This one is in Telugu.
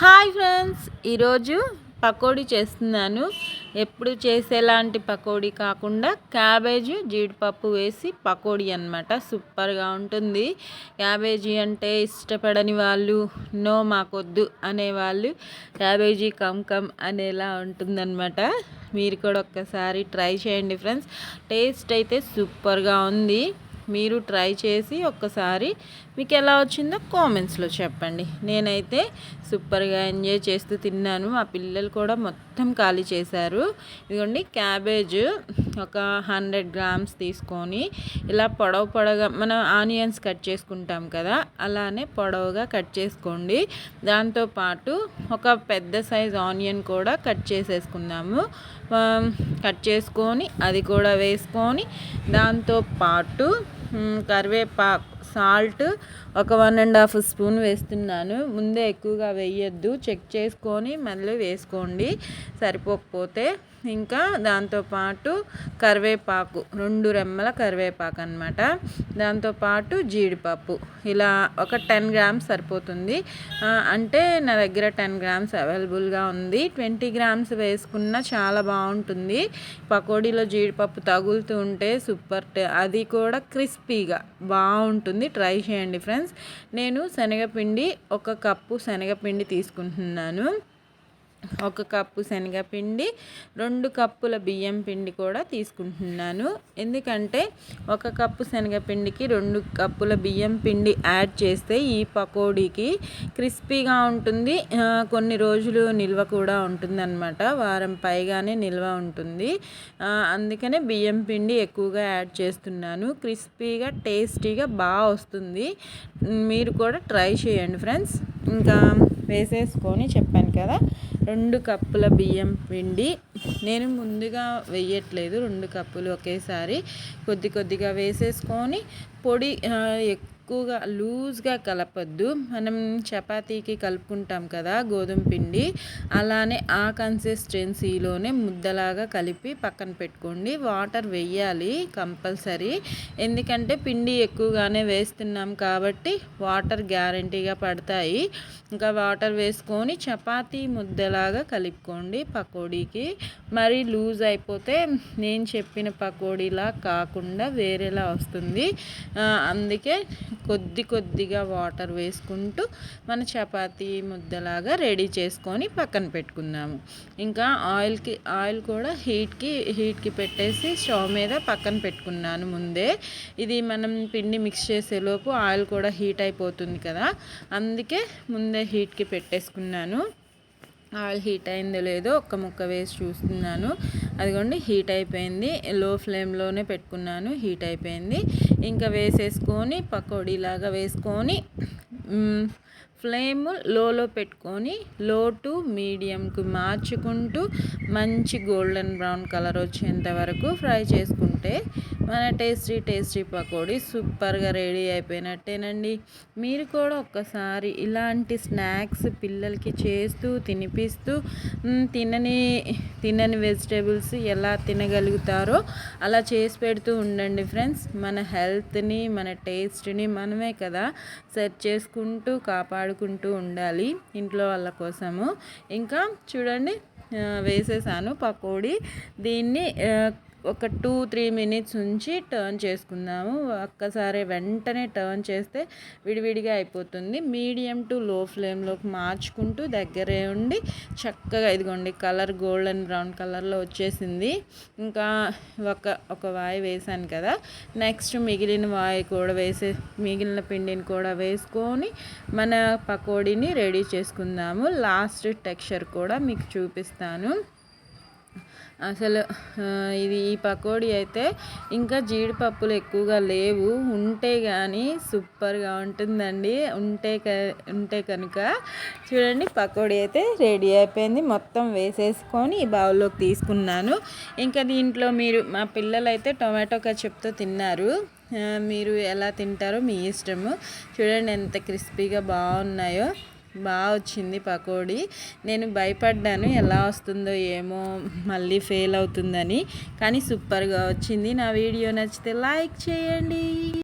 హాయ్ ఫ్రెండ్స్ ఈరోజు పకోడీ చేస్తున్నాను. ఎప్పుడు చేసేలాంటి పకోడీ కాకుండా క్యాబేజీ జీడిపప్పు వేసి పకోడీ అనమాట సూపర్గా ఉంటుంది. క్యాబేజీ అంటే ఇష్టపడని వాళ్ళు నో మాకొద్దు అనేవాళ్ళు క్యాబేజీ కమ్ కమ్ అనేలా ఉంటుందన్నమాట. మీరు కూడా ఒక్కసారి ట్రై చేయండి ఫ్రెండ్స్. టేస్ట్ అయితే సూపర్గా ఉంది. మీరు ట్రై చేసి ఒక్కసారి మీకు ఎలా వచ్చిందో కామెంట్స్లో చెప్పండి. నేనైతే సూపర్గా ఎంజాయ్ చేస్తూ తిన్నాను. మా పిల్లలు కూడా మొత్తం ఖాళీ చేశారు. ఇదిగోండి క్యాబేజ్ ఒక హండ్రెడ్ గ్రామ్స్ తీసుకొని ఇలా పొడవు పొడవుగా మనం ఆనియన్స్ కట్ చేసుకుంటాం కదా అలానే పొడవుగా కట్ చేసుకోండి. దాంతోపాటు ఒక పెద్ద సైజ్ ఆనియన్ కూడా కట్ చేసేసుకుందాము. కట్ చేసుకొని అది కూడా వేసుకొని దాంతోపాటు కరివేపాకు సాల్ట్ ఒక వన్ అండ్ హాఫ్ స్పూన్ వేస్తున్నాను. ముందే ఎక్కువగా వేయొద్దు. చెక్ చేసుకొని మళ్ళీ వేసుకోండి. సరిపోకపోతే ఇంకా దాంతోపాటు కరివేపాకు రెండు రెమ్మల కరివేపాకు అనమాట దాంతోపాటు జీడిపప్పు. ఇలా ఒక టెన్ గ్రామ్స్ సరిపోతుంది. అంటే నా దగ్గర టెన్ గ్రామ్స్ అవైలబుల్గా ఉంది. ట్వంటీ గ్రామ్స్ వేసుకున్న చాలా బాగుంటుంది. పకోడీలో జీడిపప్పు తగులుతూ ఉంటే సూపర్ అది కూడా క్రిస్పీగా బాగుంటుంది. ట్రై చేయండి ఫ్రెండ్స్. నేను శనగపిండి ఒక కప్పు శనగపిండి తీసుకుంటున్నాను. ఒక కప్పు శనగపిండి రెండు కప్పుల బియ్యం పిండి కూడా తీసుకుంటున్నాను. ఎందుకంటే ఒక కప్పు శనగపిండికి రెండు కప్పుల బియ్యం పిండి యాడ్ చేస్తే ఈ పకోడీకి క్రిస్పీగా ఉంటుంది. కొన్ని రోజులు నిల్వ కూడా ఉంటుందన్నమాట. వారం పైగానే నిల్వ ఉంటుంది. అందుకనే బియ్యం పిండి ఎక్కువగా యాడ్ చేస్తున్నాను. క్రిస్పీగా టేస్టీగా బాగా వస్తుంది. మీరు కూడా ట్రై చేయండి ఫ్రెండ్స్. ఇంకా వేసేసుకొని చెప్పాను కదా రెండు కప్పుల బియ్యం పిండి. నేను ముందుగా వేయట్లేదు రెండు కప్పులు ఒకేసారి కొద్ది కొద్దిగా వేసేసుకొని పొడి ఎక్కువగా లూజ్గా కలపద్దు. మనం చపాతీకి కలుపుకుంటాం కదా గోధుమ పిండి. అలానే ఆ కన్సిస్టెన్సీలోనే ముద్దలాగా కలిపి పక్కన పెట్టుకోండి. వాటర్ వేయాలి కంపల్సరీ. ఎందుకంటే పిండి ఎక్కువగానే వేస్తున్నాం కాబట్టి వాటర్ గ్యారంటీగా పడతాయి. ఇంకా వాటర్ వేసుకొని చపాతీ ముద్దలాగా కలుపుకోండి పకోడీకి. మరి లూజ్ అయిపోతే నేను చెప్పిన పకోడీలా కాకుండా వేరేలా వస్తుంది. అందుకే కొద్ది కొద్దిగా వాటర్ వేసుకుంటూ మన చపాతీ ముద్దలాగా రెడీ చేసుకొని పక్కన పెట్టుకుందాము. ఇంకా ఆయిల్కి ఆయిల్ కూడా హీట్కి హీట్కి పెట్టేసి స్టవ్ మీద పక్కన పెట్టుకున్నాను ముందే. ఇది మనం పిండి మిక్స్ చేసేలోపు ఆయిల్ కూడా హీట్ అయిపోతుంది కదా అందుకే ముందే హీట్కి పెట్టేసుకున్నాను. ఆయిల్ హీట్ అయిందో లేదో ఒక్క ముక్క వేసి చూస్తున్నాను. అదిగోండి హీట్ అయిపోయింది. లో ఫ్లేమ్లోనే పెట్టుకున్నాను హీట్ అయిపోయింది. ఇంకా వేసేసుకొని పకోడీలాగా వేసుకొని ఫ్లేమ్ లోలో పెట్టుకొని లో టు మీడియంకు మార్చుకుంటూ మంచి గోల్డెన్ బ్రౌన్ కలర్ వచ్చేంత వరకు ఫ్రై చేసుకుంటే మన టేస్టీ టేస్టీ పకోడీ సూపర్గా రెడీ అయిపోయినట్టేనండి. మీరు కూడా ఒక్కసారి ఇలాంటి స్నాక్స్ పిల్లలకి చేస్తూ తినిపిస్తూ తినని తినని వెజిటేబుల్స్ ఎలా తినగలుగుతారో అలా చేసి పెడుతూ ఉండండి ఫ్రెండ్స్. మన హెల్త్ని మన టేస్ట్ని మనమే కదా సెట్ చేసుకుంటూ కాపాడుకుంటూ ఉండాలి ఇంట్లో వాళ్ళ కోసము. ఇంకా చూడండి వేసేసాను పకోడీ. దీన్ని ఒక టూ త్రీ మినిట్స్ ఉంచి టర్న్ చేసుకుందాము. ఒక్కసారి వెంటనే టర్న్ చేస్తే విడివిడిగా అయిపోతుంది. మీడియం టు లో ఫ్లేమ్లోకి మార్చుకుంటూ దగ్గరే ఉండి చక్కగా ఇదిగోండి కలర్ గోల్డెన్ బ్రౌన్ కలర్లో వచ్చేసింది. ఇంకా ఒక ఒక వాయి వేసాను కదా. నెక్స్ట్ మిగిలిన వాయి కూడా వేసే మిగిలిన పిండిని కూడా వేసుకొని మన పకోడీని రెడీ చేసుకుందాము. లాస్ట్ టెక్స్చర్ కూడా మీకు చూపిస్తాను. అసలు ఇది ఈ పకోడీ అయితే ఇంకా జీడిపప్పులు ఎక్కువగా లేవు. ఉంటే కానీ సూపర్గా ఉంటుందండి. ఉంటే ఉంటే కనుక చూడండి పకోడీ అయితే రెడీ అయిపోయింది. మొత్తం వేసేసుకొని ఈ బౌల్లోకి తీసుకున్నాను. ఇంకా దీంట్లో మీరు మా పిల్లలు అయితే టొమాటో కచ్చప్తో తిన్నారు. మీరు ఎలా తింటారో మీ ఇష్టము. చూడండి ఎంత క్రిస్పీగా బాగున్నాయో. బాగా వచ్చింది పకోడీ. నేను భయపడ్డాను ఎలా వస్తుందో ఏమో మళ్ళీ ఫెయిల్ అవుతుందని. కానీ సూపర్గా వచ్చింది. నా వీడియో నచ్చితే లైక్ చేయండి.